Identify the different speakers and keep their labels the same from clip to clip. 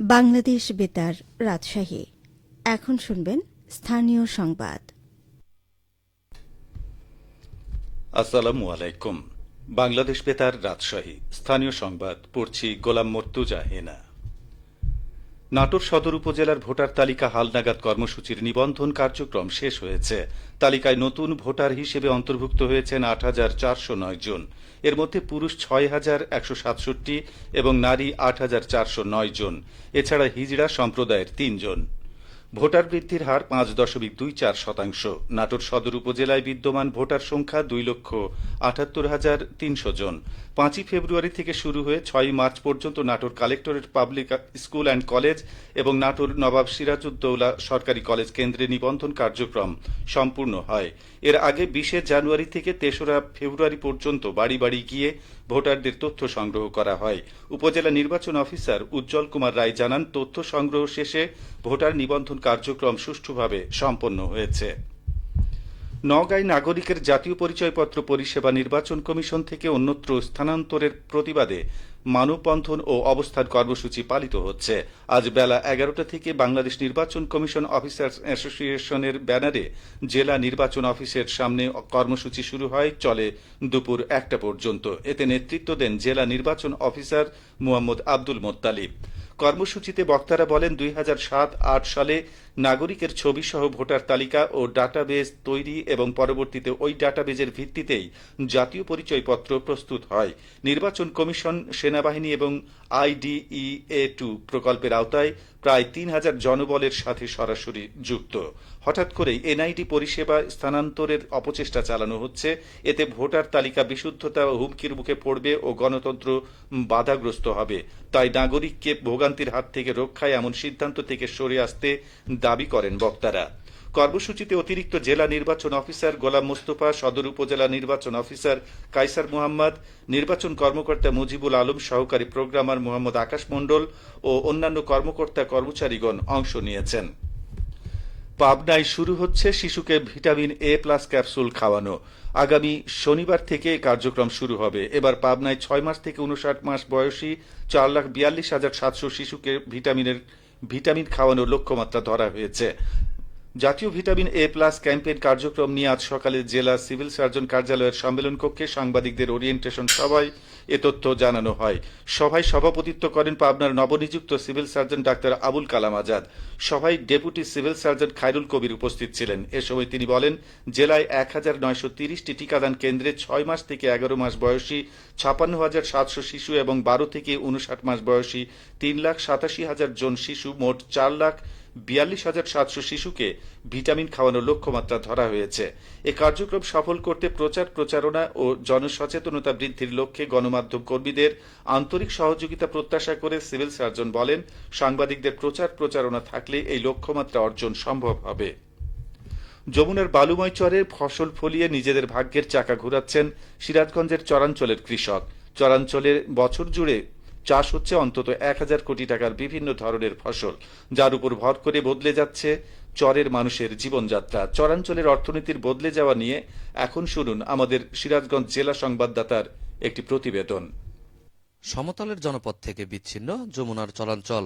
Speaker 1: বাংলাদেশ বেতার রাজশাহী। এখন শুনবেন স্থানীয় সংবাদ।
Speaker 2: আসসালামু আলাইকুম। বাংলাদেশ বেতার রাজশাহী। স্থানীয় সংবাদ, পড়ছি গোলাম মর্তুজা হেনা। নাটোর সদর উপজেলার ভোটার তালিকা হালনাগাদ কর্মসূচির নিবন্ধন কার্যক্রম শেষ হয়েছে। তালিকায় নতুন ভোটার হিসেবে অন্তর্ভুক্ত হয়েছেন আট হাজার চারশো নয় জন। এর মধ্যে পুরুষ ছয় হাজার একশো সাতষট্টি এবং নারী আট হাজার চারশো নয় জন। এছাড়া হিজড়া সম্প্রদায়ের তিনজন ভোটার বৃদ্ধির হার পাঁচ দশমিক দুই চার শতাংশ। নাটোর সদর উপজেলায় বিদ্যমান ভোটার সংখ্যা দুই লক্ষ আটাত্তর হাজার তিনশো জন। পাঁচই ফেব্রুয়ারি থেকে শুরু হয়ে ছয়ই মার্চ পর্যন্ত Natore collectorate public school and college এবং নাটোর নবাব সিরাজউদ্দৌলা সরকারি কলেজ কেন্দ্রে নিবন্ধন কার্যক্রম সম্পূর্ণ হয়। এর আগে বিশে জানুয়ারি থেকে তেসরা ফেব্রুয়ারি পর্যন্ত বাড়ি বাড়ি গিয়ে ভোটারদের তথ্য সংগ্রহ করা হয়। উপজেলা নির্বাচন অফিসার উজ্জ্বল কুমার রায় জানান, তথ্য সংগ্রহ শেষে ভোটার নিবন্ধন কার্যক্রম সুষ্ঠুভাবে সম্পন্ন হয়েছে। নগাঁয় নাগরিকের জাতীয় পরিচয়পত্র পরিষেবা নির্বাচন কমিশন থেকে অন্যত্র স্থানান্তরের প্রতিবাদে মানববন্ধন ও অবস্থান কর্মসূচি পালিত হচ্ছে। আজ বেলা এগারোটা থেকে বাংলাদেশ নির্বাচন কমিশন অফিসার্স অ্যাসোসিয়েশনের ব্যানারে জেলা নির্বাচন অফিসের সামনে কর্মসূচি শুরু হয়, চলে দুপুর একটা পর্যন্ত। এতে নেতৃত্ব দেন জেলা নির্বাচন অফিসার মুহাম্মদ আব্দুল মোত্তালিব। কর্মসূচিতে বক্তারা বলেন দুই সালে নাগরিকের ছবি সহ ভোটার তালিকা ও ডাটাবেজ তৈরি এবং পরবর্তীতে ওই ডাটাবেজের ভিত্তিতেই জাতীয় পরিচয়পত্র প্রস্তুত হয়। নির্বাচন কমিশন, সেনাবাহিনী এবং আইডিইএ টু প্রকল্পের আওতায় প্রায় তিন হাজার জনবলের সাথে সরাসরি যুক্ত। হঠাৎ করেই এনআইডি পরিষেবা স্থানান্তরের অপচেষ্টা চালানো হচ্ছে। এতে ভোটার তালিকা বিশুদ্ধতা ও হুমকির মুখে পড়বে ও গণতন্ত্র বাধাগ্রস্ত হবে। তাই নাগরিককে ভোগান্তির হাত থেকে রক্ষায় এমন সিদ্ধান্ত থেকে সরে আসতে দাবি করেন বক্তারা। কর্মসূচিতে অতিরিক্ত জেলা নির্বাচন অফিসার গোলাম মোস্তফা, সদর উপজেলা নির্বাচন অফিসার কাইসার মোহাম্মদ, নির্বাচন কর্মকর্তা মুজিবুল আলম, সহকারী প্রোগ্রামার মোহাম্মদ আকাশ মণ্ডল ও অন্যান্য কর্মকর্তা কর্মচারীগণ অংশ নিয়েছেন। পাবনায় শুরু হচ্ছে শিশুকে ভিটামিন এ প্লাস ক্যাপসুল খাওয়ানো। আগামী শনিবার থেকে কার্যক্রম শুরু হবে। এবার পাবনায় ছয় মাস থেকে উনষাট মাস বয়সী চার লাখ বিয়াল্লিশ হাজার সাতশো শিশুকে ভিটামিনের ভিটামিন খাওয়ানোর লক্ষ্যমাত্রা ধরা হয়েছে। জাতীয় ভিটামিন এ প্লাস ক্যাম্পেইন কার্যক্রম নিয়ে আজ সকালে জেলা সিভিল সার্জন কার্যালয়ের সম্মেলন কক্ষে সাংবাদিকদের ওরিয়েন্টেশন সভায় এ তথ্য জানানো হয়। সভায় সভাপতিত্ব করেন পাবনার নবনিযুক্ত সিভিল সার্জন ডাক্তার আবুল কালাম আজাদ। সভায় deputy civil surgeon Khairul Kabir উপস্থিত ছিলেন। এ সময় তিনি বলেন, জেলায় এক হাজার নয়শো তিরিশটি টিকাদান কেন্দ্রে ছয় মাস থেকে এগারো মাস বয়সী ছাপান্ন হাজার সাতশো শিশু এবং বারো থেকে উনষাট মাস বয়সী তিন লাখ সাতাশি হাজার জন শিশু, মোট চার লাখ বিয়াল্লিশ হাজার সাতশো শিশুকে ভিটামিন খাওয়ানোর লক্ষ্যমাত্রা ধরা হয়েছে। এ কার্যক্রম সফল করতে প্রচার, প্রচারণা ও জনসচেতনতা বৃদ্ধির লক্ষ্যে গণমাধ্যম কর্মীদের আন্তরিক সহযোগিতা প্রত্যাশা করে সিভিল সার্জন বলেন, সাংবাদিকদের প্রচার, প্রচারণা থাকলে এই লক্ষ্যমাত্রা অর্জন সম্ভব হবে। যমুনার বালুময় চরে ফসল ফলিয়ে নিজেদের ভাগ্যের চাকা ঘুরাচ্ছেন সিরাজগঞ্জের চরাঞ্চলের কৃষক। চরাঞ্চলের বছর জুড়ে চাষ হচ্ছে অন্তত এক হাজার কোটি টাকার বিভিন্ন ধরনের ফসল, যার উপর ভর করে বদলে যাচ্ছে চরের মানুষের জীবনযাত্রা। চরাঞ্চলের অর্থনীতির বদলে যাওয়া নিয়ে এখন শুনুন আমাদের সিরাজগঞ্জ জেলা সংবাদদাতার একটি প্রতিবেদন।
Speaker 3: সমতলের জনপদ থেকে বিচ্ছিন্ন যমুনার চলাঞ্চল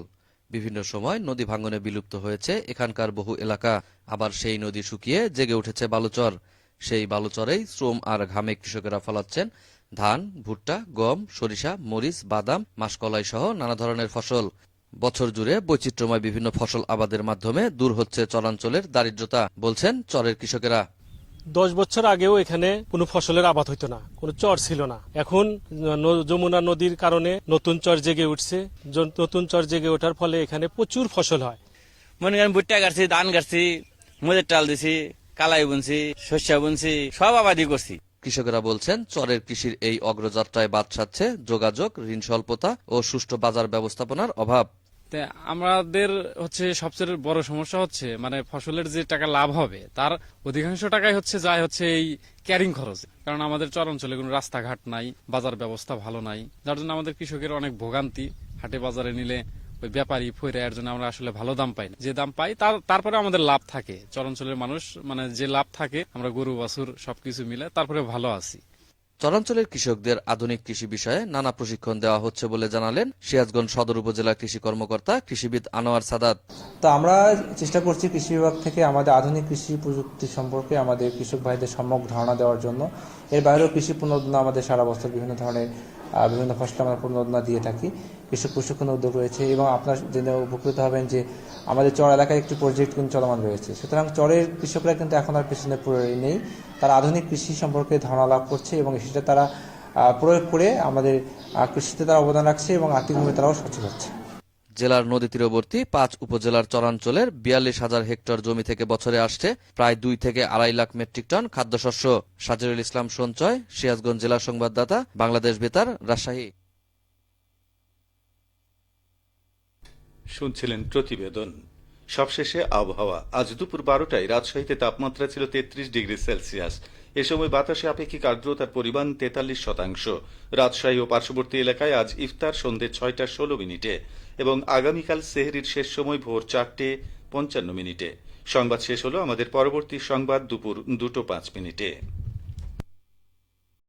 Speaker 3: বিভিন্ন সময় নদী ভাঙ্গনে বিলুপ্ত হয়েছে এখানকার বহু এলাকা। আবার সেই নদী শুকিয়ে জেগে উঠেছে বালুচর। সেই বালুচরেই শ্রম আর ঘামে কৃষকেরা ফলাচ্ছেন ধান ভুট্টা গম সরিষা মরিচ বাদাম মাসকলাই সহ নানা ধরনের ফসল। বছর জুড়ে বৈচিত্র্যময় বিভিন্ন ফসল আবাদের মাধ্যমে দূর হচ্ছে চরাঞ্চলের দারিদ্রতা বলছেন চরের কৃষকেরা।
Speaker 4: দশ বছর আগেও এখানে কোনো ফসলের আবাদ হইতো না কোনো চর ছিল না। এখন ন- যমুনা নদীর কারণে নতুন চর জেগে উঠছে। নতুন চর জেগে ওঠার ফলে এখানে প্রচুর ফসল হয়।
Speaker 5: মনে করেন ভুট্টা গাছি ধান গাড়ছি মুদের টাল দিছি কালাই বুনছি শস্য বুনছি সব আবাদি করছি।
Speaker 3: কৃষকেরা বলছেন, চরের কৃষির এই অগ্রযাত্রায় বাদ সাধছে যোগাযোগ, ঋণ স্বল্পতা ও সুষ্ঠু বাজার ব্যবস্থাপনার অভাব।
Speaker 6: আমাদের হচ্ছে সবচেয়ে বড় সমস্যা হচ্ছে মানে ফসলের যে টাকা লাভ হবে, তার অধিকাংশ টাকাই হচ্ছে যায় হচ্ছে এই ক্যারিং খরচ। কারণ আমাদের চর অঞ্চলে কোনো রাস্তাঘাট নাই, বাজার ব্যবস্থা ভালো নাই, যার জন্য আমাদের কৃষকের অনেক ভোগান্তি, হাটে বাজারে নিলে ওই ব্যাপারী এর জন্য আমরা আসলে ভালো দাম পাই না। যে দাম পাই তারপরে আমাদের লাভ থাকে। চর অঞ্চলের মানুষ মানে যে লাভ থাকে আমরা গরু বাছুর সবকিছু মিলে তারপরে ভালো আছি।
Speaker 3: চরাঞ্চলের কৃষকদের আধুনিক কৃষি বিষয়ে নানা প্রশিক্ষণ দেওয়া হচ্ছে বলে জানালেন সিরাজগঞ্জ সদর উপজেলা কৃষি কর্মকর্তা কৃষিবিদ আনোয়ার সাদাত।
Speaker 7: তো আমরা চেষ্টা করছি কৃষি বিভাগ থেকে আমাদের আধুনিক কৃষি প্রযুক্তি সম্পর্কে আমাদের কৃষক ভাইদের সম্যক ধারণা দেওয়ার জন্য। এর বাইরেও কৃষি পুনরুদ্ধার আমাদের সারা বছর বিভিন্ন ধরনের বিভিন্ন ফসল আমরা পুনরুদ্ধার দিয়ে থাকি। কৃষক প্রশিক্ষণ উদ্যোগ রয়েছে এবং আপনার জেনে উপকৃত হবেন যে আমাদের চর এলাকায় একটি প্রজেক্ট কিন্তু চলমান রয়েছে। সুতরাং চরের কৃষকরা কিন্তু এখন আর পিছনে পড়ে নেই। তারা আধুনিক কৃষি সম্পর্কে ধারণা লাভ করছে এবং সেটা তারা প্রয়োগ করে আমাদের কৃষিতে তারা অবদান রাখছে এবং আর্থিকভাবে তারাও সচল হচ্ছে।
Speaker 3: জেলার নদী তীরবর্তী পাঁচ উপজেলার চরাঞ্চলের বিয়াল্লিশ হাজার হেক্টর জমি থেকে বছরে আসছে প্রায় দুই থেকে আড়াই লাখ মেট্রিক টন খাদ্যশস্য। সাজিরুল ইসলাম সঞ্চয়, সিরাজগঞ্জ জেলা সংবাদদাতা, বাংলাদেশ বেতার, রাজশাহী।
Speaker 2: শুনছিলেন প্রতিবেদন। সবশেষে আবহাওয়া। আজ দুপুর বারোটায় রাজশাহীতে তাপমাত্রা ছিল তেত্রিশ ডিগ্রি সেলসিয়াস। এ সময় বাতাসে আপেক্ষিক আর্দ্রতার পরিমাণ তেতাল্লিশ শতাংশ। রাজশাহী ও পার্শ্ববর্তী এলাকায় আজ ইফতার সন্ধে ছয়টা ষোলো মিনিটে এবং আগামীকাল সেহরির শেষ সময় ভোর চারটে পঞ্চান্ন মিনিটে। সংবাদ শেষ হল আমাদের পরবর্তী সংবাদ দুপুর দুটো পাঁচ মিনিটে।